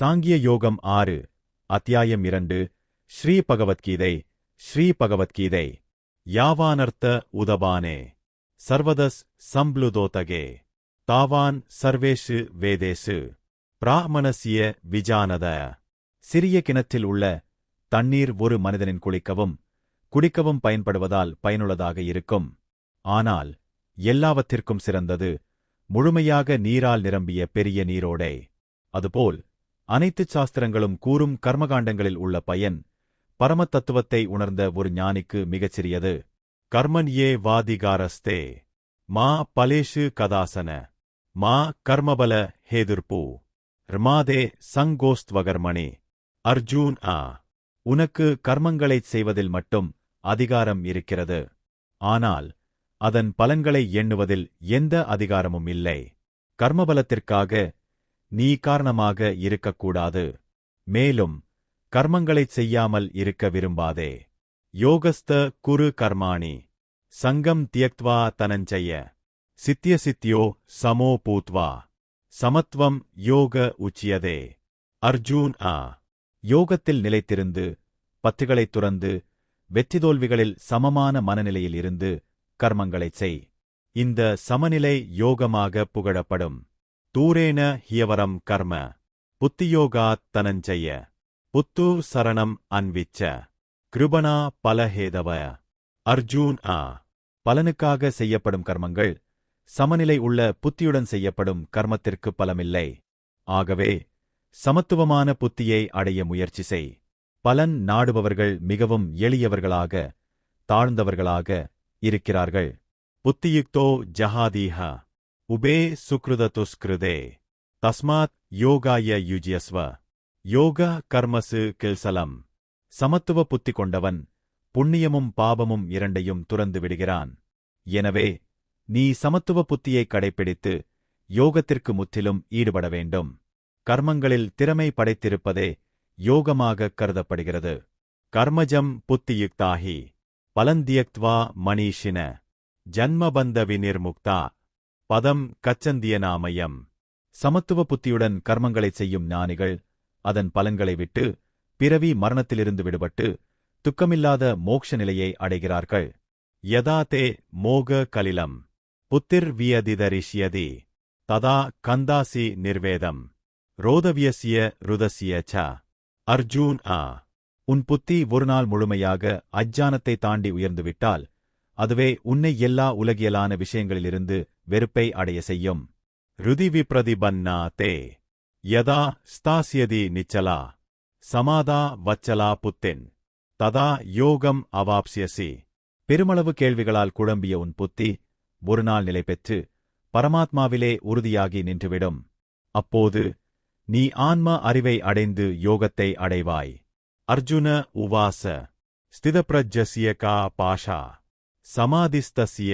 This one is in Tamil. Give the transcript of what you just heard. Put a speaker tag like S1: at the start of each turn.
S1: சாங்கிய யோகம் ஆறு அத்தியாயம் இரண்டு ஸ்ரீ பகவத்கீதை ஸ்ரீ பகவத்கீதை. யாவானர்த்த உதபானே சர்வதஸ் சம்ப்ளுதோதகே தாவான் சர்வேஷு வேதேஷு பிராமணசிய விஜானத. சிறிய கிணற்றில் உள்ள தண்ணீர் ஒரு மனிதனின் குளிக்கவும் குடிக்கவும் பயன்படுவதால் பயனுள்ளதாக இருக்கும். ஆனால் எல்லாவற்றிற்கும் சிறந்தது முழுமையாக நீரால் நிரம்பிய பெரிய நீரோடை. அதுபோல் அனைத்து சாஸ்திரங்களும் கூறும் கர்மகாண்டங்களில் உள்ள பயன் பரம தத்துவத்தை உணர்ந்த ஒரு ஞானிக்கு மிகச் சிறியது கர்மன் ஏ வாதிகாரஸ்தே. மா பலேஷு கதாசன. மா கர்மபல ஹேதுர்பூ. ரிமாதே சங்கோஸ்த்வகர்மணி. அர்ஜூன் ஆ. உனக்கு கர்மங்களைச் செய்வதில் மட்டும் அதிகாரம் இருக்கிறது. ஆனால் அதன் பலன்களை எண்ணுவதில் எந்த அதிகாரமும் இல்லை. கர்மபலத்திற்காக நீ காரணமாக இருக்கக்கூடாது. மேலும் கர்மங்களைச் செய்யாமல் இருக்க விரும்பாதே. யோகஸ்த குரு கர்மாணி. சங்கம் தியக்த்வா தனஞ்செய்ய சித்திய சித்தியோ சமோ பூத்வா. சமத்துவம் யோக உச்சியதே. அர்ஜூன் ஆ. யோகத்தில் நிலைத்திருந்து பத்துகளைத் துறந்து வெற்றி தோல்விகளில் சமமான மனநிலையில் இருந்து கர்மங்களைச் செய். இந்த சமநிலை யோகமாக புகழப்படும். தூரேன ஹியவரம் கர்ம. புத்தியோகாத் தனஞ்சய. புத்து சரணம் அன்விச்ச. கிருபனா பலஹேதவ. அர்ஜூன் ஆ. பலனுக்காக செய்யப்படும் கர்மங்கள் சமநிலை உள்ள புத்தியுடன் செய்யப்படும் கர்மத்திற்கு பலமில்லை. ஆகவே சமத்துவமான புத்தியை அடைய முயற்சி செய். பலன் நாடுபவர்கள் மிகவும் எளியவர்களாக தாழ்ந்தவர்களாக இருக்கிறார்கள். புத்தியுக்தோ ஜஹாதீஹா. உபே சுக்ருததுஸ்கிருதே தஸ்மாத் யோகாய யுஜியஸ்வ. யோக கர்மசு கில்சலம். சமத்துவ புத்தி கொண்டவன் புண்ணியமும் பாபமும் இரண்டையும் துறந்து விடுகிறான். எனவே நீ சமத்துவ புத்தியை கடைப்பிடித்து யோகத்திற்கு முற்றிலும் ஈடுபட வேண்டும். கர்மங்களில் திறமை படைத்திருப்பதே யோகமாக கருதப்படுகிறது. கர்மஜம் புத்தியுக்தாகி பலந்தியக்த்வா மணீஷின. ஜன்மபந்த விநிர்முக்தா. பதம் கச்சந்தியநாமயம் சமத்துவ புத்தியுடன் கர்மங்களைச் செய்யும் ஞானிகள் அதன் பலன்களை விட்டு பிறவி மரணத்திலிருந்து விடுபட்டு துக்கமில்லாத மோக்ஷ நிலையை அடைகிறார்கள். யதா தே மோக கலிலம். புத்திர் வியதிதரிஷ்யதி. ததா கந்தாசி நிர்வேதம். ரோதவியசிய ருதசிய ச. அர்ஜூன் ஆ. உன் புத்தி ஒரு நாள் முழுமையாக அஜ்ஜானத்தை தாண்டி உயர்ந்துவிட்டால் அதுவே உன்னை எல்லா உலகியலான விஷயங்களிலிருந்து வெறுப்பை அடைய செய்யும். ருதி விப்ரதிபன்னா தே. யதா ஸ்தாசியதி நிச்சலா. சமாதா வச்சலா புத்தின். ததா யோகம் அவாப்சியசி பெருமளவு கேள்விகளால் குழம்பிய உன் புத்தி ஒருநாள் நிலை பெற்று பரமாத்மாவிலே உறுதியாகி நின்றுவிடும். அப்போது நீ ஆன்ம அறிவை அடைந்து யோகத்தை அடைவாய். அர்ஜுன உவாச. ஸ்திதப்பிரஜ்யசிய கா பாஷா. சமாதிஸ்தசிய